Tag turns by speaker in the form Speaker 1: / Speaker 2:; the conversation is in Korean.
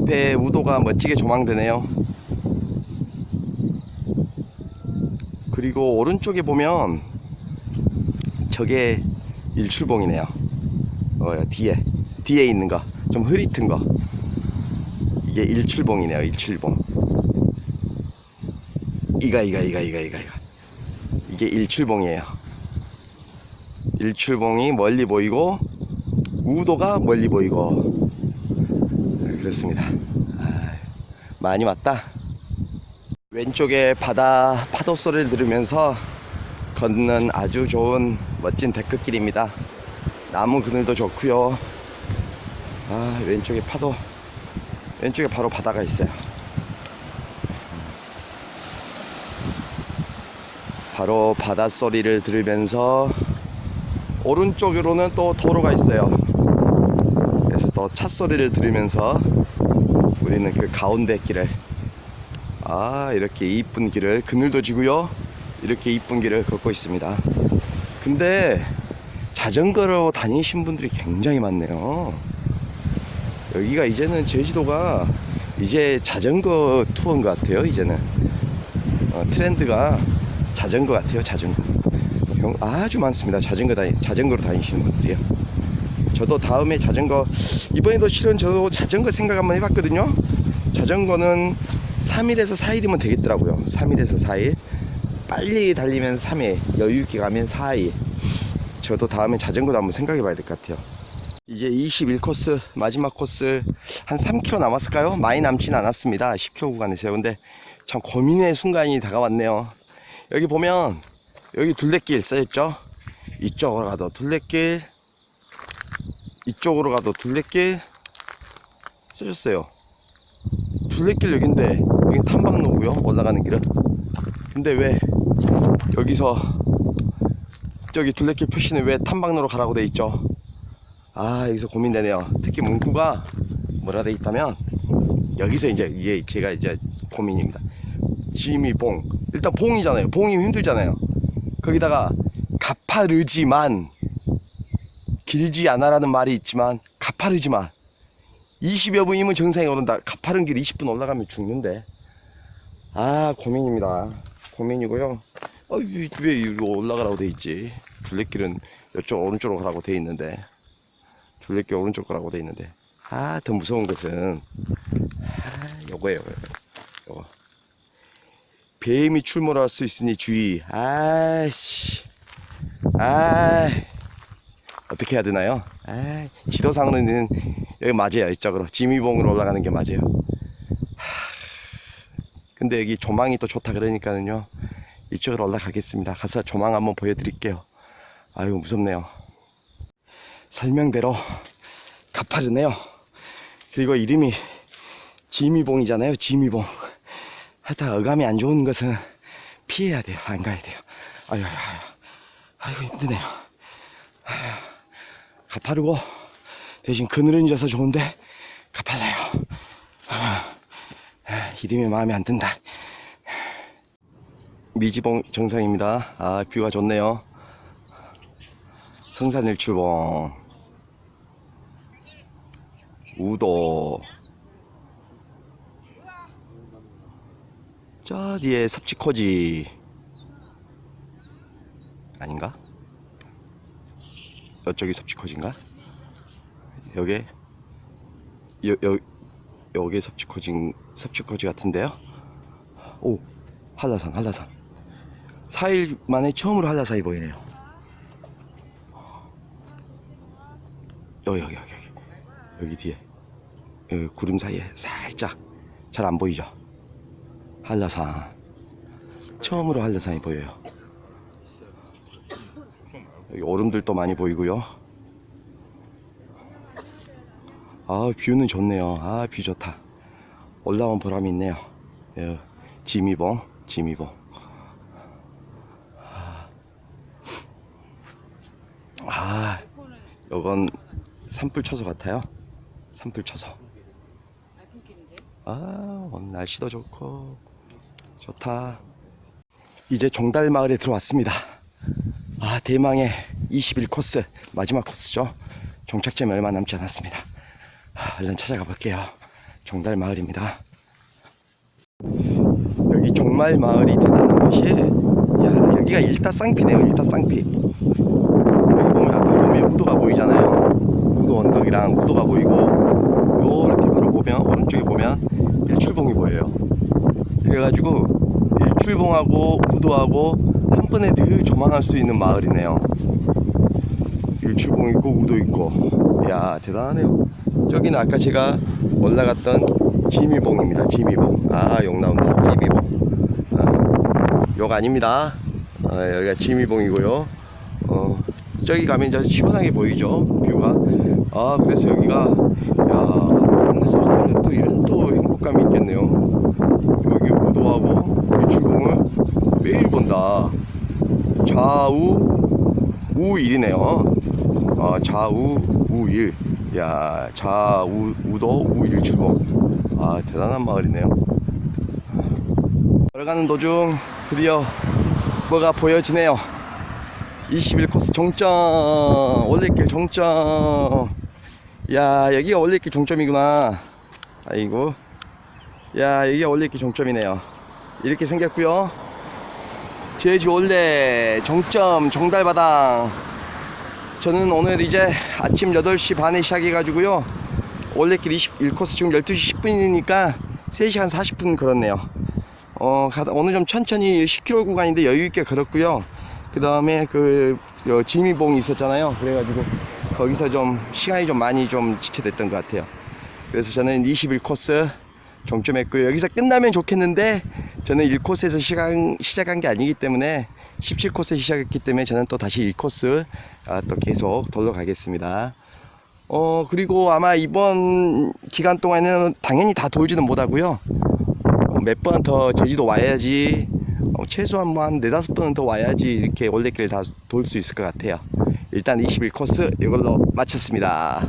Speaker 1: 앞에 우도가 멋지게 조망되네요. 그리고 오른쪽에 보면 저게 일출봉이네요. 어, 뒤에 뒤에 있는 거 좀 흐릿한 거 이게 일출봉이네요. 일출봉. 이가 이가 이가 이가 이가 이가 이게 일출봉이에요. 일출봉이 멀리 보이고 우도가 멀리 보이고 그렇습니다. 아, 많이 왔다. 왼쪽에 바다 파도 소리를 들으면서 걷는 아주 좋은 멋진 데크길입니다. 나무 그늘도 좋고요. 아 왼쪽에 파도 왼쪽에 바로 바다가 있어요. 바로 바다 소리를 들으면서 오른쪽으로는 또 도로가 있어요. 그래서 또차 소리를 들으면서 우리는 그 가운데 길을 아 이렇게 이쁜 길을 그늘도 지고요 이렇게 이쁜 길을 걷고 있습니다. 근데 자전거로 다니신 분들이 굉장히 많네요. 여기가 이제는 제주도가 이제 자전거 투어인 것 같아요. 이제는 어, 트렌드가 자전거 같아요. 자전거 경- 아주 많습니다. 자전거 다니 자전거로 다니시는 분들이요. 저도 다음에 자전거 이번에도 실은 저도 자전거 생각 한번 해봤거든요. 자전거는 3일에서 4일이면 되겠더라고요. 3일에서 4일. 빨리 달리면 3일, 여유 있게 가면 4일. 저도 다음에 자전거도 한번 생각해 봐야 될 것 같아요. 이제 21코스 마지막 코스 한 3km 남았을까요? 많이 남진 않았습니다. 10km 구간에서요. 근데 참 고민의 순간이 다가왔네요. 여기 보면 여기 둘레길 써있죠? 이쪽으로 가도 둘레길 이쪽으로 가도 둘레길 써졌어요. 둘레길 여긴데 여기 탐방로고요. 올라가는 길은. 근데 왜 여기서 저기 둘레길 표시는 왜 탐방로로 가라고 돼 있죠? 아 여기서 고민되네요. 특히 문구가 뭐라 돼 있다면 여기서 이제 이게 제가 이제 고민입니다. 지미봉 일단 봉이잖아요. 봉이 힘들잖아요. 거기다가 가파르지만 길지 않아라는 말이 있지만 가파르지만 20여 분이면 정상에 오른다. 가파른 길 20분 올라가면 죽는데. 아 고민입니다. 고민이고요. 어, 왜, 왜 이거 올라가라고 돼 있지? 둘레길은 이쪽 오른쪽으로 가라고 돼 있는데. 둘레길 오른쪽 가라고 돼 있는데. 아 더 무서운 것은 아 요거예요. 요거. 요거. 뱀이 출몰할 수 있으니 주의. 아씨. 아. 어떻게 해야 되나요? 아, 지도상으로는 여기 맞아요. 이쪽으로 지미봉으로 올라가는 게 맞아요. 하, 근데 여기 조망이 또 좋다 그러니까는요. 이쪽으로 올라가겠습니다. 가서 조망 한번 보여드릴게요. 아유 무섭네요. 설명대로 가파르네요. 그리고 이름이 지미봉이잖아요. 지미봉. 하여튼 어감이 안 좋은 것은 피해야 돼요. 안 가야 돼요. 아유, 아유, 아유. 힘드네요. 가파르고 대신 그늘은 져서 좋은데 가팔라요. 아, 아, 이름이 마음에 안 든다. 미지봉 정상입니다. 아 뷰가 좋네요. 성산일출봉 우도 저 뒤에 섭지코지 아닌가? 이쪽이 섭지코지인가? 여기? 여, 여, 여기 섭지코지 섭지코지 같은데요? 오 한라산 한라산. 4일 만에 처음으로 한라산이 보이네요. 여기 여기 여기 여기. 여기 뒤에. 여기 구름 사이에 살짝 잘 안 보이죠? 한라산. 처음으로 한라산이 보여요 여기 오름들도 많이 보이고요. 아 뷰는 좋네요. 아 뷰 좋다. 올라온 보람이 있네요. 예, 지미봉, 지미봉. 아, 요건 산불 초소 같아요. 산불 초소. 아, 오늘 날씨도 좋고 좋다. 이제 종달 마을에 들어왔습니다. 아 대망의 21 코스 마지막 코스죠. 종착점이 얼마 남지 않았습니다. 아, 얼른 찾아가 볼게요. 종달 마을입니다. 여기 종말 마을이 대단한 것이 야 여기가 일타 쌍피네요 일타 쌍피. 여기 보면 앞에 보면 우도가 보이잖아요. 우도 언덕이랑 우도가 보이고 요렇게 바로 보면 오른쪽에 보면 일출봉이 보여요. 그래가지고 일출봉하고 우도하고 한 번에 늘 조망할 수 있는 마을이네요. 일출봉 있고 우도 있고. 야 대단하네요. 저기는 아까 제가 올라갔던 지미봉입니다. 지미봉. 아 욕 나온다. 지미봉. 아, 욕 아닙니다. 아, 여기가 지미봉이고요. 어, 저기 가면 이제 시원하게 보이죠? 뷰가. 아 그래서 여기가 야 이런 사람들은 또 이런 또 행복감이 있겠네요. 여기 우도하고 일출봉을 매일 본다 좌우 우일이네요. 아, 좌우 우일. 야 좌우 우도 우일 출봉 아 대단한 마을이네요. 걸어가는 도중 드디어 뭐가 보여지네요. 21코스 종점 올레길 종점. 야 여기가 올레길 종점이구나. 아이고. 야 여기가 올레길 종점이네요. 이렇게 생겼고요 제주 올레 종점 종달바당. 저는 오늘 이제 아침 8시 반에 시작해 가지고요. 올레길 21코스 지금 12시 10분이니까 3시간 40분 걸었네요. 어 가다 오늘 좀 천천히 10km 구간인데 여유 있게 걸었고요. 그 다음에 그요 지미봉이 있었잖아요. 그래가지고 거기서 좀 시간이 좀 많이 좀 지체됐던 것 같아요. 그래서 저는 21코스 종점했고요. 여기서 끝나면 좋겠는데 저는 1코스에서 시간, 시작한 게 아니기 때문에 17코스 시작했기 때문에 저는 또 다시 1코스 아, 또 계속 돌러 가겠습니다. 어 그리고 아마 이번 기간 동안에는 당연히 다 돌지는 못하고요. 몇번 더 제주도 와야지 어, 최소한 뭐 한 네다섯 번은 더 와야지 이렇게 올레길 다돌 수 있을 것 같아요. 일단 21코스 이걸로 마쳤습니다